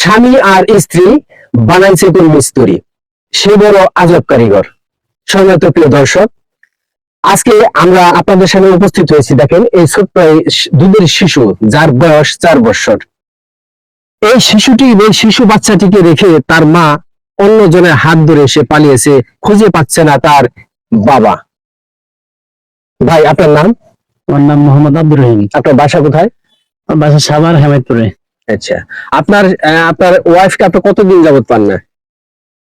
স্বামী আর স্ত্রী বানাইছে কোন মিস্ত্রি। সে বড় আজব কারিগর। সম্মানিত প্রিয় দর্শক আজকে আমরা আপনাদের সামনে উপস্থিত হয়েছি দেখেন এই ছোট্ট দুধের শিশু যার বয়স চার বছর। এই শিশুটি এই শিশু বাচ্চাটিকে রেখে তার মা অন্য জনের হাত ধরে সে পালিয়েছে খুঁজে পাচ্ছে না তার বাবা। ভাই আপনার নাম? আমার নাম মোহাম্মদ আব্দুর রহিম। আপনার বাসা কোথায়? বাসা সাভার হেমায়তপুরে আচ্ছা। আপনার আপনার ওয়াইফকে আপনি কতদিন যাবত পান না?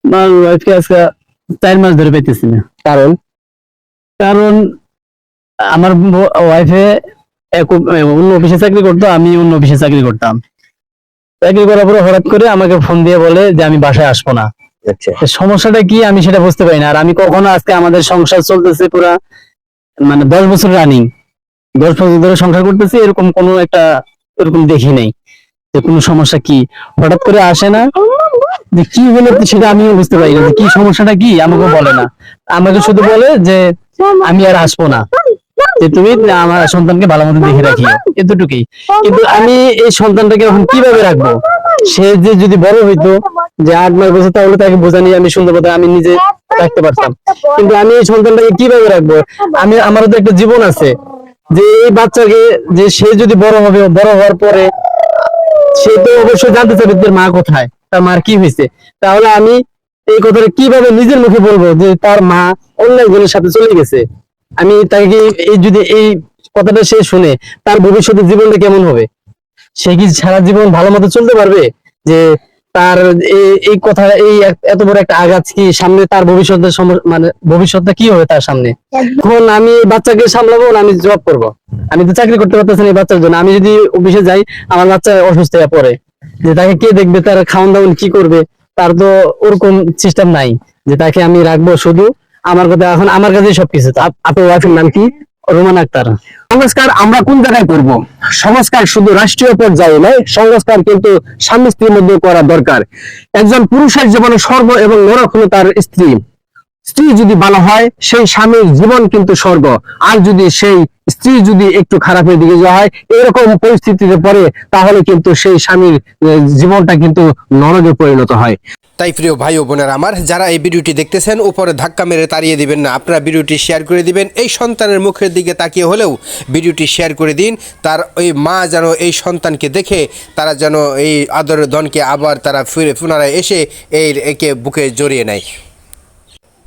আমার ওয়াইফকে আজকে চার মাস ধরে পেতেছি না। কারণ? কারণ আমার ওয়াইফে অন্য অফিসে চাকরি করতো আমি অন্য অফিসে চাকরি করতাম। চাকরি করার পরে হঠাৎ করে আমাকে ফোন দিয়ে বলে যে আমি বাসায় আসব না। আচ্ছা। সমস্যাটা কি আমি সেটা বুঝতে পারি না। আর আমি কখনো আজকে আমাদের সংসার চলতেছে পুরা মানে দশ বছর রানিং দশ বছর ধরে সংসার করতেছি এরকম কোনো একটা এরকম দেখি নাই। যে কোনো সমস্যা কি? হঠাৎ করে আসে না? যে কি হলো সেটা আমিও বুঝতে পারি না কি সমস্যাটা কি? আমাকে বলে না। আমাকে শুধু বলে যে আমি আর আসব না। যে তুমি আমার সন্তানকে ভালো মতো দেখে রাখিও। এতটুকুই। কিন্তু আমি এই সন্তানটাকে এখন কীভাবে রাখব? সে যে যদি বড় হইতো, যে আট, নয় বছর, তাহলে তাকে বোঝা নিয়ে আমি সুন্দর আমি নিজে রাখতে পারতাম। কিন্তু আমি এই সন্তানটাকে কীভাবে রাখব? আমি, আমারও তো একটা জীবন আছে। যে এই বাচ্চাকে, যে সে যদি বড় হবে, বড় হওয়ার পরে সে তো অবশ্যই জানতে চাবে তোর মা কোথায়, তার মার কি হয়েছে। তাহলে আমি এই কথাটা কীভাবে নিজের মুখে বলব যে তার মা অন্য একজনের সাথে চলে গেছে? আমি তাকে এই যদি এই কথাটা সে শুনে, তার ভবিষ্যতের জীবনটা কেমন হবে? সে কি সারা জীবন ভালো মতো চলতে পারবে? যে তার এই- কথা, এই এত বড় একটা আঘাত কি সামনে তার ভবিষ্যতের মানে ভবিষ্যৎটা কি হবে তার সামনে? এখন আমি বাচ্চাকে সামলাবো না, আমি জব করব। আমি তো চাকরি করতে পারতেছি না এই বাচ্চার জন্য। আমি যদি অফিসে যাই, আমার বাচ্চা অসুস্থ হয়ে পড়ে। যে তাকে কে দেখবে, তার খাওয়ান দাওয়ান কি করবে, তার তো ওরকম সিস্টেম নাই। যে তাকে আমি রাখব শুধু আমার কথা, এখন আমার কাছেই সবকিছু। আপনার ওয়াইফের নাম কি? রোমান আক্তার। সংস্কার আমরা কোন জায়গায় করব? সংস্কার শুধু রাষ্ট্রীয় পর্যায়ে নয়, সংস্কার কিন্তু স্বামী স্ত্রীর মধ্যে করা দরকার। একজন পুরুষের জীবনে স্বর্গ এবং নরক হলো তার স্ত্রী। স্ত্রী যদি ভালো হয়, সেই স্বামীর জীবন কিন্তু স্বর্গ। আর যদি সেই স্ত্রী যদি একটু খারাপের দিকে যাওয়া হয়, এরকম পরিস্থিতিতে পড়ে, তাহলে কিন্তু সেই স্বামীর জীবনটা কিন্তু নরকে পরিণত হয়। তাই প্রিয় ভাই ও বোনেরা আমার, যারা এই ভিডিওটি দেখতেছেন, উপরে ধাক্কা মেরে তাড়িয়ে দিবেন না। আপনারা ভিডিওটি শেয়ার করে দিবেন। এই সন্তানের মুখের দিকে তাকিয়ে হলেও ভিডিওটি শেয়ার করে দিন। তার ওই মা যেন এই সন্তানকে দেখে, তারা যেন এই আদরের ধনকে আবার তারা ফিরে, পুনরায় এসে এই একে বুকে জড়িয়ে নেয়।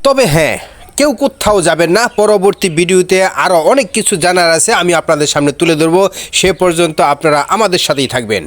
তবে হ্যাঁ কেউ কোথাও যাবেন না। পরবর্তী ভিডিওতে আরও অনেক কিছু জানার আছে, আমি আপনাদের সামনে তুলে ধরবো। সে পর্যন্ত আপনারা আমাদের সাথেই থাকবেন।